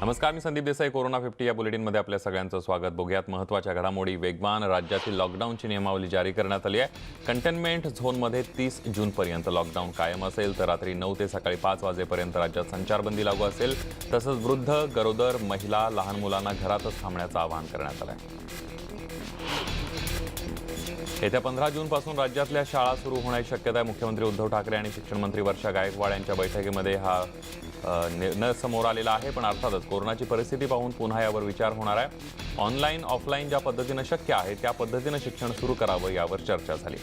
नमस्कार मी Sandeep Desai corona fifty या बुलेटिनमध्ये आपल्या सगळ्यांचं स्वागत. बघूयात महत्त्वाच्या घडामोडी. वेगवान राज्यातील लॉकडाऊनची नियमावली जारी करण्यात आली आहे. कंटेनमेंट झोनमध्ये तीस जूनपर्यंत लॉकडाऊन कायम असेल तर रात्री नऊ ते सकाळी पाच वाजेपर्यंत राज्यात संचारबंदी लागू असेल. तसंच वृद्ध गरोदर महिला लहान मुलांना घरातच थांबण्याचं आवाहन करण्यात आलं आहे येत्या पंधरा जूनपासून राज्यातल्या शाळा सुरू होण्याची शक्यता आहे. मुख्यमंत्री उद्धव ठाकरे आणि शिक्षण मंत्री वर्षा गायकवाड यांच्या बैठकीमध्ये हा निर्णय समोर आलेला आहे. पण अर्थातच कोरोनाची परिस्थिती पाहून पुन्हा यावर विचार होणार आहे. ऑनलाईन ऑफलाईन ज्या पद्धतीनं शक्य आहे त्या पद्धतीनं शिक्षण सुरू करावं यावर चर्चा झाली.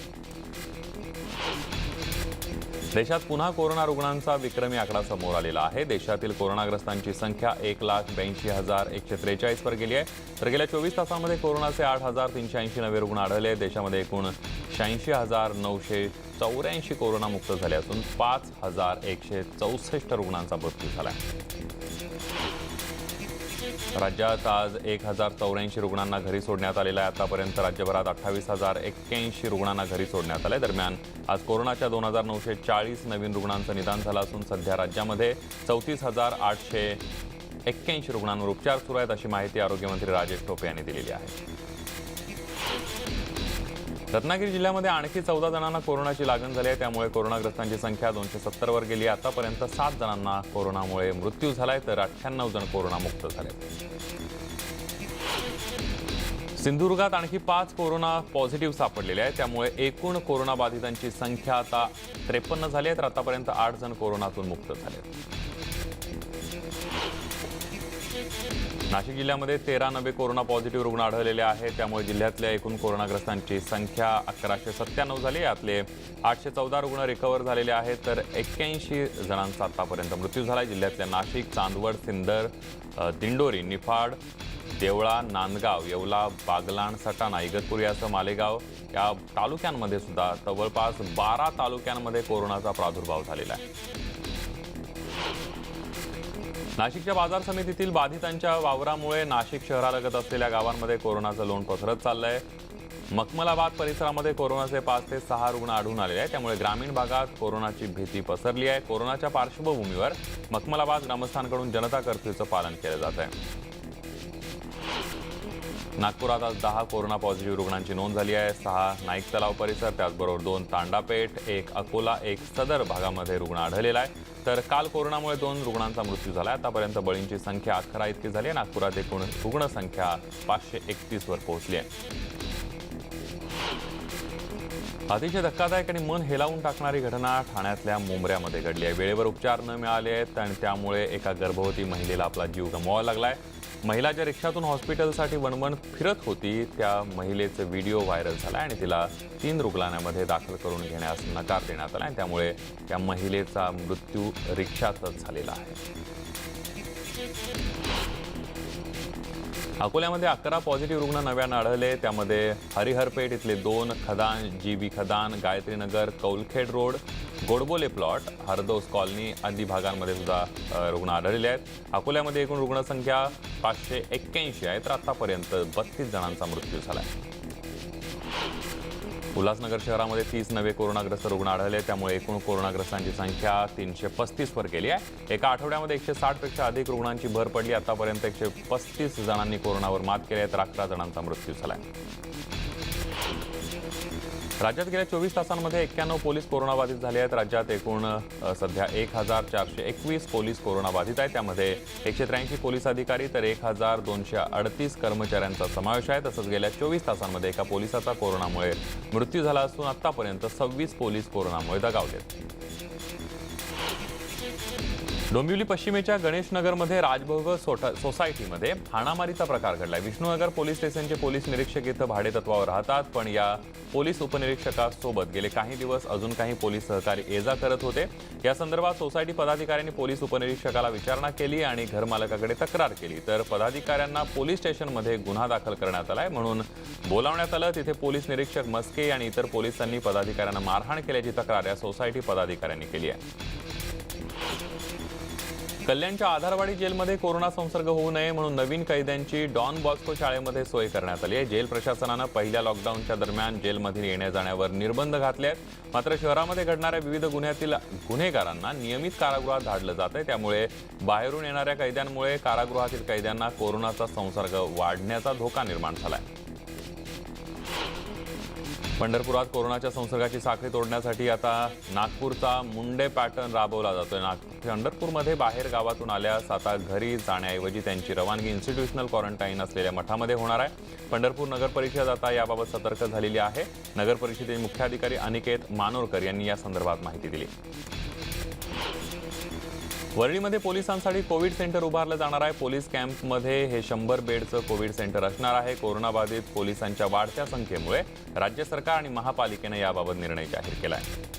देशात पुन्हा कोरोना रुग्णांचा विक्रमी आकडा समोर आलेला आहे. देशातील कोरोनाग्रस्तांची संख्या एक लाख ब्याऐंशी हजार एकशे त्रेचाळीसवर गेली आहे. तर गेल्या चोवीस तासांमध्ये कोरोनाचे आठ हजार तीनशे ऐंशी नवे रुग्ण आढळले देशामध्ये एकूण शहाऐंशी हजार नऊशे चौऱ्याऐंशी कोरोनामुक्त झाले असून पाच हजार एकशे चौसष्ट रुग्णांचा मृत्यू झाला आहे. राज्यात आज एक हजार चौऱ्याऐंशी रुग्णांना घरी सोडण्यात आलेलं आहे. आतापर्यंत राज्यभरात अठ्ठावीस हजार एक्क्याऐंशी रुग्णांना घरी सोडण्यात आलंय. दरम्यान आज कोरोनाच्या दोन हजार नऊशे चाळीस नवीन रुग्णांचं निदान झालं असून सध्या राज्यामध्ये चौतीस हजार आठशे एक्क्याऐंशी रुग्णांवर उपचार सुरू आहेत अशी माहिती आरोग्यमंत्री राजेश टोपे यांनी दिलेली आहे. रत्नागिरी जिल्ह्यामध्ये आणखी चौदा जणांना कोरोनाची लागण झाली आहे. त्यामुळे कोरोनाग्रस्तांची संख्या दोनशे सत्तरवर गेली. आतापर्यंत सात जणांना कोरोनामुळे मृत्यू झालाय तर अठ्ठ्याण्णव जण कोरोनामुक्त झाले. सिंधुदुर्गात आणखी पाच कोरोना पॉझिटिव्ह सापडलेले आहेत. त्यामुळे एकूण कोरोनाबाधितांची संख्या आता त्रेपन्न झाली आहे तर आतापर्यंत आठ जण कोरोनातून मुक्त झाले नाशिक जिल्ह्यामध्ये तेरा नवे कोरोना पॉझिटिव्ह रुग्ण आढळलेले आहेत. त्यामुळे जिल्ह्यातल्या एकूण कोरोनाग्रस्तांची संख्या अकराशे सत्त्याण्णव झाली. यातले आठशे चौदा रुग्ण रिकवर झालेले आहेत. तर एक्क्याऐंशी जणांचा आतापर्यंत मृत्यू झाला जिल्ह्यातल्या नाशिक चांदवड सिंदर दिंडोरी निफाड देवळा नांदगाव येवला बागलाण सटाणा इगतपूर यासह मालेगाव या तालुक्यांमध्ये सुद्धा जवळपास बारा तालुक्यांमध्ये कोरोनाचा प्रादुर्भाव झालेला आहे. नाशिकच्या बाजार समितीतील बाधितांच्या वावरामुळे नाशिक शहरालगत असलेल्या गावांमध्ये कोरोनाचं लोण पसरत चाललंय. मखमलाबाद परिसरामध्ये कोरोनाचे पाच ते सहा रुग्ण आढळून आलेले आहेत. त्यामुळे ग्रामीण भागात कोरोनाची भीती पसरली आहे. कोरोनाच्या पार्श्वभूमीवर मखमलाबाद ग्रामस्थांकडून जनता कर्फ्यूचं पालन केलं जात आहे. नागपुरात आज दहा कोरोना पॉझिटिव्ह रुग्णांची नोंद झाली आहे. सहा नाईक तलाव परिसर त्याचबरोबर दोन तांडापेठ एक अकोला एक सदर भागामध्ये रुग्ण आढळलेला आहे. तर काल कोरोनामुळे दोन रुग्णांचा मृत्यू झाला. आतापर्यंत बळींची संख्या अकरा इतकी झाली आहे. नागपुरात एकूण रुग्ण संख्या पाचशे एकतीसवर पोहोचली आहे. अतिशय धक्कादायक आणि मन हेलावून टाकणारी घटना ठाण्यातल्या मुंबऱ्यामध्ये घडली आहे. वेळेवर उपचार न मिळाले आहेत आणि त्यामुळे एका गर्भवती महिलेला आपला जीव गमवावा लागलाय. महिला ज्या रिक्षातून हॉस्पिटलसाठी वणवण फिरत होती त्या महिलेचा व्हिडिओ व्हायरल झाला आणि तिला तीन रुग्णालयामध्ये दाखल करून घेण्यास नकार देण्यात आला आणि त्यामुळे त्या महिलेचा मृत्यू रिक्षातच झालेला आहे. अकोल्यामध्ये अकरा पॉझिटिव्ह रुग्ण नव्यानं आढळले. त्यामध्ये हरिहरपेठ इथले दोन खदान जी बी खदान Gayatrinagar Kaulkhed road Godbole plot Hardos colony आदी भागांमध्ये सुद्धा रुग्ण आढळलेले आहेत. अकोल्यामध्ये एकूण रुग्णसंख्या पाचशे एक्क्याऐंशी आहे तर आतापर्यंत बत्तीस जणांचा मृत्यू झाला आहे. उल्हासनगर शहरामध्ये तीस नवे कोरोनाग्रस्त रुग्ण आढळले त्यामुळे एकूण कोरोनाग्रस्तांची संख्या तीनशे पस्तीसवर गेली आहे. एका आठवड्यामध्ये एकशे साठपेक्षा अधिक रुग्णांची भर पडली. आतापर्यंत एकशे पस्तीस जणांनी कोरोनावर मात केली आहे तर अकरा जणांचा मृत्यू झाला आहे. राज्यात गेल्या चोवीस तासांमध्ये एक्क्याण्णव पोलीस कोरोनाबाधित झाले आहेत. राज्यात एकूण सध्या एक हजार चारशे एकवीस पोलीस कोरोनाबाधित आहेत. त्यामध्ये एकशे त्र्याऐंशी पोलीस अधिकारी तर एक हजार दोनशे अडतीस कर्मचाऱ्यांचा समावेश आहे. तसंच गेल्या चोवीस तासांमध्ये एका पोलिसाचा कोरोनामुळे मृत्यू झाला असून आतापर्यंत सव्वीस पोलीस कोरोनामुळे दगावलेत डोंबिवली पश्चिमेच्या गणेशनगरमध्ये राजभोग सोटा सोसायटीमध्ये हाणामारीचा प्रकार घडलाय. विष्णुनगर पोलीस स्टेशनचे पोलीस निरीक्षक इथं भाडेतत्वावर राहतात पण या पोलीस उपनिरीक्षकासोबत गेले काही दिवस अजून काही पोलीस सहकारी एजा करत होते. या संदर्भात सोसायटी पदाधिकाऱ्यांनी पोलीस उपनिरीक्षकाला विचारणा केली आणि घरमालकाकडे तक्रार केली. तर पदाधिकाऱ्यांना पोलीस स्टेशनमध्ये गुन्हा दाखल करण्यात आलाय म्हणून बोलावण्यात आलं. तिथे पोलीस निरीक्षक मस्के आणि इतर पोलिसांनी पदाधिकाऱ्यांना मारहाण केल्याची तक्रार या सोसायटी पदाधिकाऱ्यांनी केली आहे. कल्याणच्या आधारवाडी जेलमध्ये कोरोना संसर्ग होऊ नये म्हणून नवीन कैद्यांची डॉन बॉस्को शाळेमध्ये सोय करण्यात आली आहे. जेल प्रशासनानं पहिल्या लॉकडाऊनच्या दरम्यान जेलमध्ये येण्या जाण्यावर निर्बंध घातले आहेत. मात्र शहरामध्ये घडणाऱ्या विविध गुन्ह्यातील गुन्हेगारांना नियमित कारागृहात धाडलं जात आहे त्यामुळे बाहेरून येणाऱ्या कैद्यांमुळे कारागृहातील कैद्यांना कोरोनाचा संसर्ग वाढण्याचा धोका निर्माण झाला आहे पंढरपुरात कोरोनाच्या संसर्गाची साखळी तोडण्यासाठी आता नागपूरचा मुंडे पॅटर्न राबवला जातोय. नाग पंढरपूरमध्ये बाहेर गावातून आल्यास आता घरी जाण्याऐवजी त्यांची रवानगी इन्स्टिट्यूशनल क्वारंटाईन असलेल्या मठामध्ये होणार आहे. पंढरपूर नगर परिषद आता याबाबत सतर्क झालेली आहे. नगर परिषदेचे मुख्याधिकारी अनिकेत मानोरकर यांनी या संदर्भात माहिती दिली. वरळीमध्ये पोलिसांसाठी कोविड सेंटर उभारलं जाणार आहे. पोलीस कॅम्पमध्ये हे शंभर बेडचं कोविड सेंटर असणार आहे. कोरोनाबाधित पोलिसांच्या वाढत्या संख्येमुळे राज्य सरकार आणि महापालिकेनं याबाबत निर्णय जाहीर केला आहे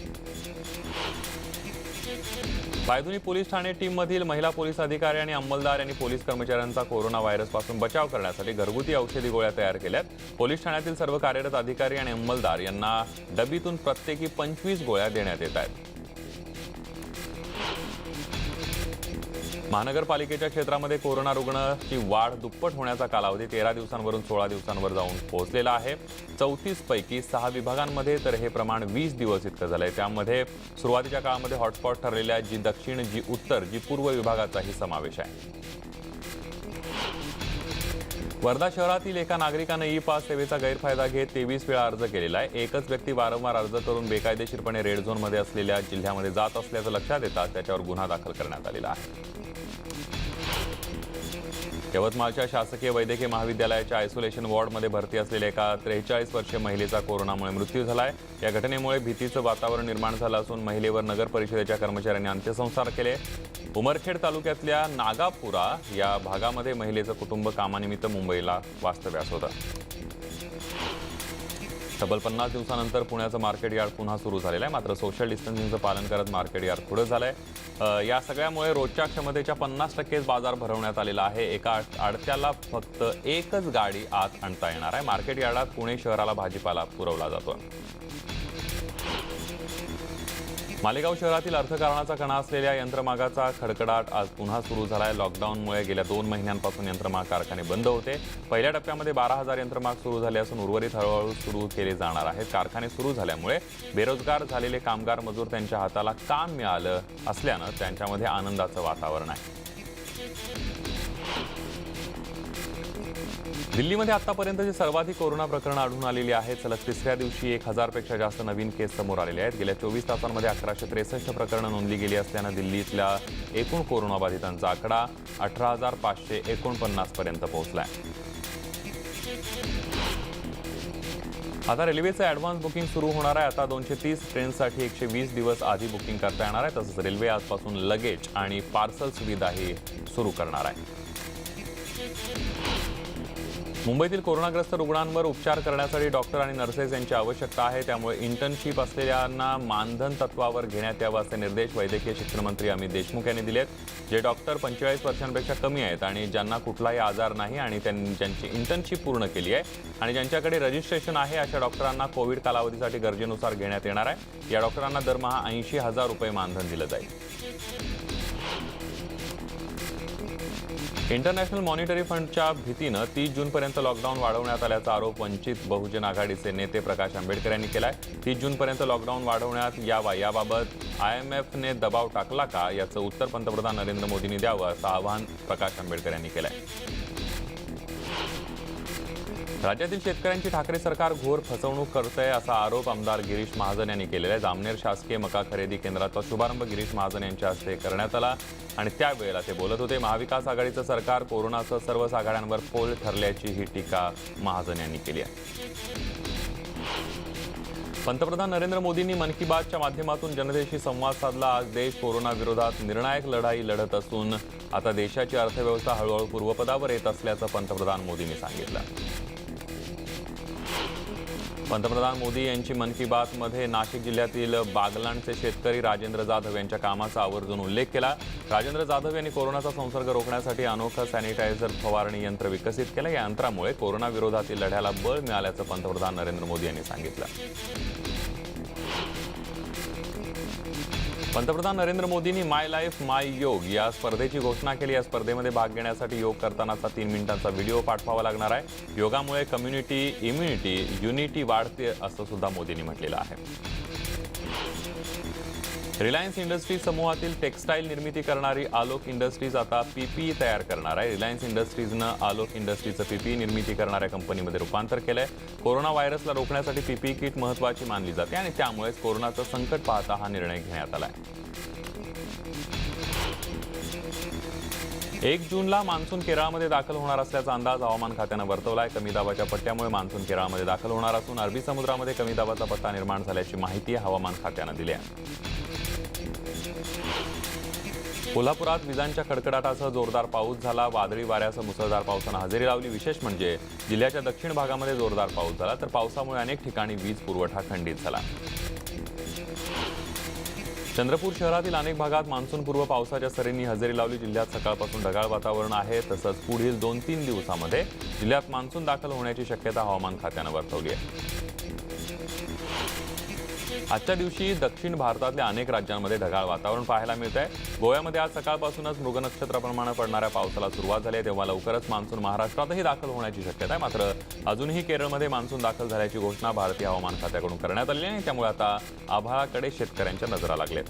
पायधुनी पोलीस ठाणे टीममधील महिला पोलीस अधिकारी आणि अंमलदार यांनी पोलीस कर्मचाऱ्यांचा कोरोना व्हायरसपासून बचाव करण्यासाठी घरगुती औषधी गोळ्या तयार केल्यात. पोलीस ठाण्यातील सर्व कार्यरत अधिकारी आणि अंमलदार यांना डबीतून प्रत्येकी पंचवीस गोळ्या देण्यात येत आहेत. महानगरपालिकेच्या क्षेत्रामध्ये कोरोना रुग्णची वाढ दुप्पट होण्याचा कालावधी तेरा दिवसांवरून सोळा दिवसांवर जाऊन पोहोचलेला आहे. चौतीस पैकी सहा विभागांमध्ये तर हे प्रमाण वीस दिवस इतकं झालंय. त्यामध्ये सुरुवातीच्या काळामध्ये हॉटस्पॉट ठरलेल्या जी दक्षिण जी उत्तर जी पूर्व विभागाचाही समावेश आहे. वर्धा शहरातील एका नागरिकानं ई पास सेवेचा गैरफायदा घेत तेवीस वेळा अर्ज केलेला आहे. एकच व्यक्ती वारंवार अर्ज करून बेकायदेशीरपणे रेड झोनमध्ये असलेल्या जिल्ह्यामध्ये जात असल्याचं लक्षात येतात त्याच्यावर गुन्हा दाखल करण्यात आलेला आहे. यवतमाळच्या शासकीय वैद्यकीय महाविद्यालयाच्या आयसोलेशन वॉर्डमध्ये भरती असलेल्या एका त्रेचाळीस वर्षीय महिलेचा कोरोनामुळे मृत्यू झालाय. या घटनेमुळे भीतीचं वातावरण निर्माण झालं असून महिलेवर नगर परिषदेच्या कर्मचाऱ्यांनी अंत्यसंस्कार केले. उमरखेड तालुक्यातल्या नागापुरा या भागामध्ये महिलेचं कुटुंब कामानिमित्त मुंबईला वास्तव्यास होतं. तब्बल पन्नास दिवसानंतर पुण्याचं मार्केट यार्ड पुन्हा सुरू झालेलं आहे. मात्र सोशल डिस्टन्सिंगचं पालन करत मार्केट यार्ड पुढे झालं आहे या सगळ्यामुळे रोजच्या क्षमतेच्या पन्नास टक्केच बाजार भरवण्यात आलेला आहे. एका आड- आडत्याला फक्त एकच गाडी आत आणता येणार आहे. मार्केट यार्डात पुणे शहराला भाजीपाला पुरवला जातो मालेगाव शहरातील अर्थकारणाचा कणा असलेल्या यंत्रमागाचा खडखडाट आज पुन्हा सुरू झाला आहे लॉकडाऊनमुळे गेल्या दोन महिन्यांपासून यंत्रमाग कारखाने बंद होते. पहिल्या टप्प्यामध्ये बारा हजार यंत्रमाग सुरू झाले असून उर्वरित हळूहळू सुरू केले जाणार आहेत. कारखाने सुरू झाल्यामुळे बेरोजगार झालेले कामगार मजूर त्यांच्या हाताला काम मिळालं असल्यानं त्यांच्यामध्ये आनंदाचं वातावरण आहे. दिल्लीमध्ये आतापर्यंतचे सर्वाधिक कोरोना प्रकरणं आढळून आलेली आहेत सलग तिसऱ्या दिवशी एक हजारपेक्षा जास्त नवीन केस समोर आलेले आहेत. गेल्या चोवीस तासांमध्ये अकराशे त्रेसष्ट प्रकरणं नोंदली गेली असल्यानं दिल्लीतल्या एकूण कोरोनाबाधितांचा आकडा अठरा हजार पाचशे एकोणपन्नासपर्यंत पोहोचला आहे आता रेल्वेचं ॲडव्हान्स बुकिंग सुरू होणार आहे. आता दोनशे तीस ट्रेनसाठी एकशे वीस दिवस आधी बुकिंग करता येणार आहे. तसंच रेल्वे आजपासून लगेज आणि पार्सल सुविधाही सुरू करणार आहे. मुंबईतील कोरोनाग्रस्त रुग्णांवर उपचार करण्यासाठी डॉक्टर आणि नर्सेस यांची आवश्यकता आहे. त्यामुळे इंटर्नशिप असलेल्यांना मानधन तत्वावर घेण्यात यावं असे निर्देश वैद्यकीय शिक्षण मंत्री अमित देशमुख यांनी दिलेत. जे डॉक्टर पंचेचाळीस वर्षांपेक्षा कमी आहेत आणि ज्यांना कुठलाही आजार नाही आणि त्यांनी ज्यांची इंटर्नशिप पूर्ण केली आहे आणि ज्यांच्याकडे रजिस्ट्रेशन आहे अशा डॉक्टरांना कोविड कालावधीसाठी गरजेनुसार घेण्यात येणार आहे. या डॉक्टरांना दरमहा ऐंशी हजार रुपये मानधन दिलं जाईल. इंटरनॅशनल मॉनिटरी फंडच्या भीतीनं तीस जूनपर्यंत लॉकडाऊन वाढवण्यात आल्याचा आरोप वंचित बहुजन आघाडीचे नेते प्रकाश आंबेडकर यांनी केलाय. तीस जूनपर्यंत लॉकडाऊन वाढवण्यात यावा याबाबत आय एम एफने दबाव टाकला का? याचं उत्तर पंतप्रधान नरेंद्र मोदींनी द्यावं असं आवाहन प्रकाश आंबेडकर यांनी केलं आहे राज्यातील शेतकऱ्यांची ठाकरे सरकार घोर फसवणूक करतंय असा आरोप आमदार गिरीश महाजन यांनी केलेला आहे. जामनेर शासकीय मका खरेदी केंद्राचा शुभारंभ गिरीश महाजन यांच्या हस्ते करण्यात आला आणि त्यावेळेला ते बोलत होते महाविकास आघाडीचं सरकार कोरोनाचं सर्वच आघाड्यांवर पोल ठरल्याची ही टीका महाजन यांनी केली आहे. पंतप्रधान नरेंद्र मोदींनी मन की बातच्या माध्यमातून जनतेशी संवाद साधला. आज देश कोरोनाविरोधात निर्णायक लढाई लढत असून आता देशाची अर्थव्यवस्था हळूहळू पूर्वपदावर येत असल्याचं पंतप्रधान मोदींनी सांगितलं. पंतप्रधान मोदी यांची मन की बातमध्ये नाशिक जिल्ह्यातील बागलाणचे शेतकरी राजेंद्र जाधव यांच्या कामाचा आवर्जून उल्लेख केला. राजेंद्र जाधव यांनी कोरोनाचा संसर्ग रोखण्यासाठी अनोखा सॅनिटायझर फवारणी यंत्र विकसित केलं. या यंत्रामुळे कोरोना विरोधातील लढ्याला बळ मिळाल्याचं पंतप्रधान नरेंद्र मोदी यांनी सांगितलं. पंतप्रधान नरेंद्र मोदींनी माय लाईफ माय योग या स्पर्धेची घोषणा केली. या स्पर्धेमध्ये भाग घेण्यासाठी योग करतानाचा तीन मिनिटांचा व्हिडिओ पाठवावा लागणार आहे. योगामुळे कम्युनिटी इम्युनिटी युनिटी वाढते असं सुद्धा मोदींनी म्हटलेलं आहे. रिलायन्स इंडस्ट्रीज समूहातील टेक्स्टाईल निर्मिती करणारी आलोक इंडस्ट्रीज आता पीपीई तयार करणार आहे. रिलायन्स इंडस्ट्रीजनं आलोक इंडस्ट्रीजचं पीपीई निर्मिती करणाऱ्या कंपनीमध्ये रूपांतर आहे कोरोना व्हायरसला रोखण्यासाठी पीपीई किट महत्वाची मानली जाते आणि त्यामुळेच कोरोनाचं संकट पाहता हा निर्णय घेण्यात आला आहे एक जूनला मान्सून केरळमध्ये दाखल होणार असल्याचा अंदाज हवामान खात्यानं वर्तवला आहे कमी दाबाच्या पट्ट्यामुळे मान्सून केरळमध्ये दाखल होणार असून अरबी समुद्रामध्ये कमी दाबाचा पट्टा निर्माण झाल्याची माहिती हवामान खात्यानं दिली आहे. कोल्हापुरात विजांच्या कडकडाटासह जोरदार पाऊस झाला. वादळी वाऱ्यासह मुसळधार पावसानं हजेरी लावली. विशेष म्हणजे जिल्ह्याच्या दक्षिण भागामध्ये जोरदार पाऊस झाला. तर पावसामुळे अनेक ठिकाणी वीज पुरवठा खंडित झाला. चंद्रपूर शहरातील अनेक भागात मान्सूनपूर्व पावसाच्या सरींनी हजेरी लावली. जिल्ह्यात सकाळपासून ढगाळ वातावरण आहे. तसंच पुढील दोन तीन दिवसामध्ये जिल्ह्यात मान्सून दाखल होण्याची शक्यता हवामान खात्यानं वर्तवली आहे. आजच्या दिवशी दक्षिण भारतातल्या अनेक राज्यांमध्ये ढगाळ वातावरण पाहायला मिळत आहे गोव्यामध्ये आज सकाळपासूनच मृग नक्षत्राप्रमाणे पडणाऱ्या पावसाला सुरुवात झाली आहे. तेव्हा लवकरच मान्सून महाराष्ट्रातही दाखल होण्याची शक्यता आहे. मात्र अजूनही केरळमध्ये मान्सून दाखल झाल्याची घोषणा भारतीय हवामान खात्याकडून करण्यात आली आहे. त्यामुळे आता आभाळाकडे शेतकऱ्यांच्या नजरा लागलेत.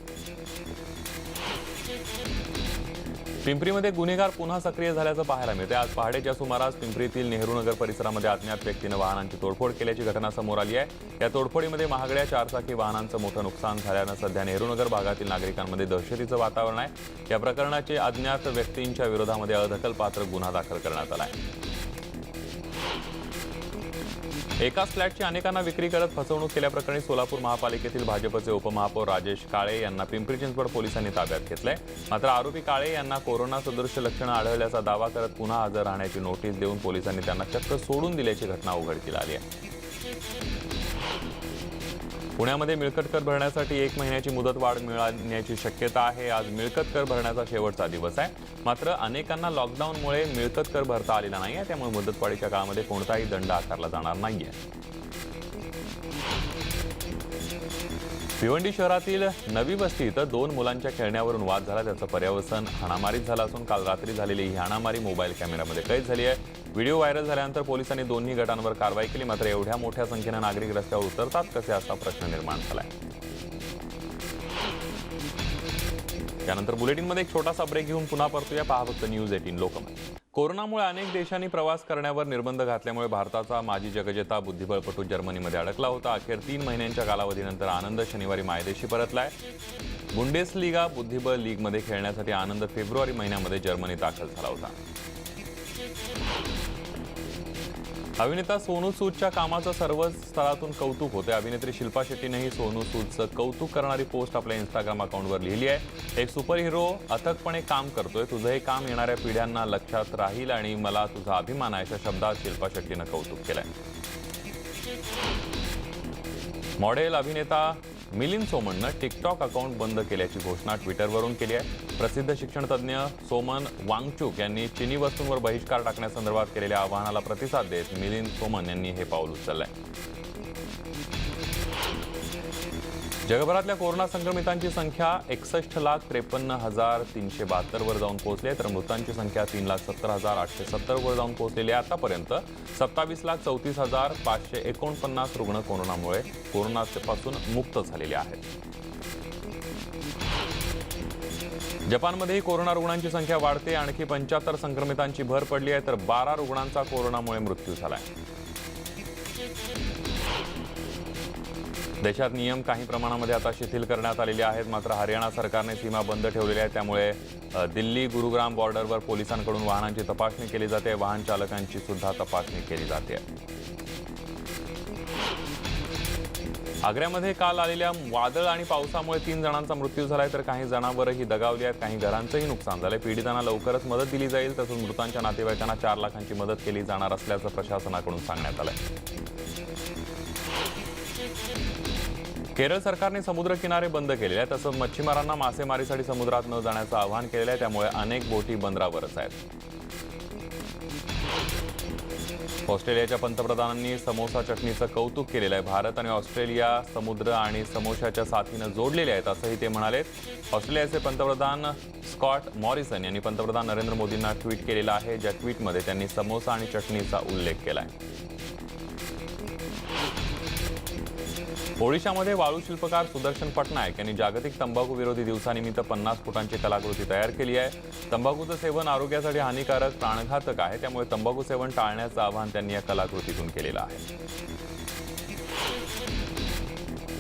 पिंपरीमध्ये गुन्हेगार पुन्हा सक्रिय झाल्याचं पाहायला मिळते आज पहाटेच्या सुमारास पिंपरीतील नेहरू नगर परिसरामध्ये अज्ञात व्यक्तीनं वाहनांची तोडफोड केल्याची घटना समोर आली आहे. या तोडफोडीमध्ये महागड्या चारचाकी वाहनांचं मोठं नुकसान झाल्यानं सध्या नेहरू नगर भागातील नागरिकांमध्ये दहशतीचं वातावरण आहे. या प्रकरणाचे अज्ञात व्यक्तींच्या विरोधामध्ये अदखलपात्र गुन्हा दाखल करण्यात आला आहे. एकाच फ्लॅटची अनेकांना विक्री करत फसवणूक केल्याप्रकरणी सोलापूर महापालिकेतील भाजपचे उपमहापौर राजेश काळे यांना पिंपरी चिंचवड पोलिसांनी ताब्यात घेतलंय. मात्र आरोपी काळे यांना कोरोना सदृश्य लक्षणं आढळल्याचा दावा करत पुन्हा हजर राहण्याची नोटीस देऊन पोलिसांनी त्यांना चक्क सोडून दिल्याची घटना उघडकीला आली आहे. पुण्यामध्ये मिळकत कर भरण्यासाठी एक महिन्याची मुदत वाढ मिळण्याची शक्यता आहे. आज मिळकत कर भरण्याचा शेवटचा दिवस आहे. मात्र अनेकांना लॉकडाऊनमुळे मिळकत कर भरता आलेला नाही आहे त्यामुळे मुदतवाढीच्या काळामध्ये कोणताही दंड आकारला जाणार नाही आहे भिवंडी शहरातील नवी वस्ती इथं दोन मुलांच्या खेळण्यावरून वाद झाला. त्याचं पर्यावसन हाणामारीत झालं असून काल रात्री झालेली ही हाणामारी मोबाईल कॅमेऱ्यामध्ये कैद झाली आहे. व्हिडिओ व्हायरल झाल्यानंतर पोलिसांनी दोन्ही गटांवर कारवाई केली मात्र एवढ्या मोठ्या संख्येनं नागरिक रस्त्यावर उतरतात. कसे असा प्रश्न निर्माण झालाय? त्यानंतर बुलेटिनमध्ये एक छोटासा ब्रेक घेऊन पुन्हा परतूया. पहा फक्त न्यूज एटीन लोकमत. कोरोनामुळे अनेक देशांनी प्रवास करण्यावर निर्बंध घातल्यामुळे भारताचा माजी जगजेता बुद्धिबळपटू जर्मनीमध्ये अडकला होता. अखेर तीन महिन्यांच्या कालावधीनंतर आनंद शनिवारी मायदेशी परतलाय. बुंडेसलिगा बुद्धिबळ लीगमध्ये खेळण्यासाठी आनंद फेब्रुवारी महिन्यामध्ये जर्मनीत दाखल झाला होता. अभिनेता सोनू सूदच्या कामाचं सर्वच स्तरातून कौतुक होते अभिनेत्री शिल्पा शेट्टीनेही सोनू सूदचं कौतुक करणारी पोस्ट आपल्या इंस्टाग्राम अकाउंटवर लिहिली आहे. एक सुपर हिरो अथकपणे काम करतोय. तुझं हे काम येणाऱ्या पिढ्यांना लक्षात राहील आणि मला तुझा अभिमान आहे अशा शब्दात शिल्पा शेट्टीनं कौतुक केलंय. मॉडेल अभिनेता मिलिंद सोमननं टिकटॉक अकाउंट बंद केल्याची घोषणा ट्विटरवरून केली आहे. प्रसिद्ध शिक्षणतज्ज्ञ सोमन वांगचूक यांनी चिनी वस्तूंवर बहिष्कार टाकण्यासंदर्भात केलेल्या आवाहनाला प्रतिसाद देत मिलिंद सोमन यांनी हे पाऊल उचललं आहे जगभरातल्या कोरोना संक्रमितांची संख्या एकसष्ट लाख त्रेपन्न हजार तीनशे बहात्तरवर जाऊन पोहोचली आहे. तर मृतांची संख्या तीन लाख सत्तर हजार आठशे सत्तरवर जाऊन पोहोचलेली आहे. आतापर्यंत सत्तावीस लाख चौतीस हजार पाचशे एकोणपन्नास रुग्ण कोरोनामुळे कोरोनापासून मुक्त झालेले आहेत. जपानमध्येही कोरोना रुग्णांची संख्या वाढते. आणखी पंच्याहत्तर संक्रमितांची भर पडली आहे. तर बारा रुग्णांचा कोरोनामुळे मृत्यू झाला आहे देशात नियम काही प्रमाणामध्ये आता शिथिल करण्यात आलेले आहेत. मात्र हरियाणा सरकारने सीमा बंद ठेवलेली आहे. त्यामुळे दिल्ली गुरुग्राम बॉर्डरवर पोलिसांकडून वाहनांची तपासणी केली जाते. वाहन चालकांची सुद्धा तपासणी केली जाते. आग्र्यामध्ये काल आलेल्या वादळ आणि पावसामुळे तीन जणांचा मृत्यू झालाय. तर काही जणांवरही दगावली आहेत. काही घरांचंही नुकसान झालंय. पीडितांना लवकरच मदत दिली जाईल. तसंच मृतांच्या नातेवाईकांना चार लाखांची मदत केली जाणार असल्याचं प्रशासनाकडून सांगण्यात आलंय. केरळ सरकारने समुद्र किनारे बंद केलेले आहेत. तसंच मच्छीमारांना मासेमारीसाठी समुद्रात न जाण्याचं आवाहन केलेलं आहे. त्यामुळे अनेक बोटी बंदरावरच आहेत. ऑस्ट्रेलियाच्या पंतप्रधानांनी समोसा चटणीचं कौतुक केलेलं आहे. भारत आणि ऑस्ट्रेलिया समुद्र आणि समोशाच्या साथीनं जोडलेले आहेत असंही ते म्हणाले. ऑस्ट्रेलियाचे पंतप्रधान स्कॉट मॉरिसन यांनी पंतप्रधान नरेंद्र मोदींना ट्विट केलेलं आहे ज्या ट्विटमध्ये त्यांनी समोसा आणि चटणीचा उल्लेख केला आहे ओडिशामध्ये वाळू शिल्पकार सुदर्शन पटनायक यांनी जागतिक तंबाखू विरोधी दिवसानिमित्त पन्नास फुटांची कलाकृती तयार केली आहे. तंबाखूचं सेवन आरोग्यासाठी हानिकारक प्राणघातक आहे. त्यामुळे तंबाखू सेवन टाळण्याचं आवाहन त्यांनी या कलाकृतीतून केलेलं आहे.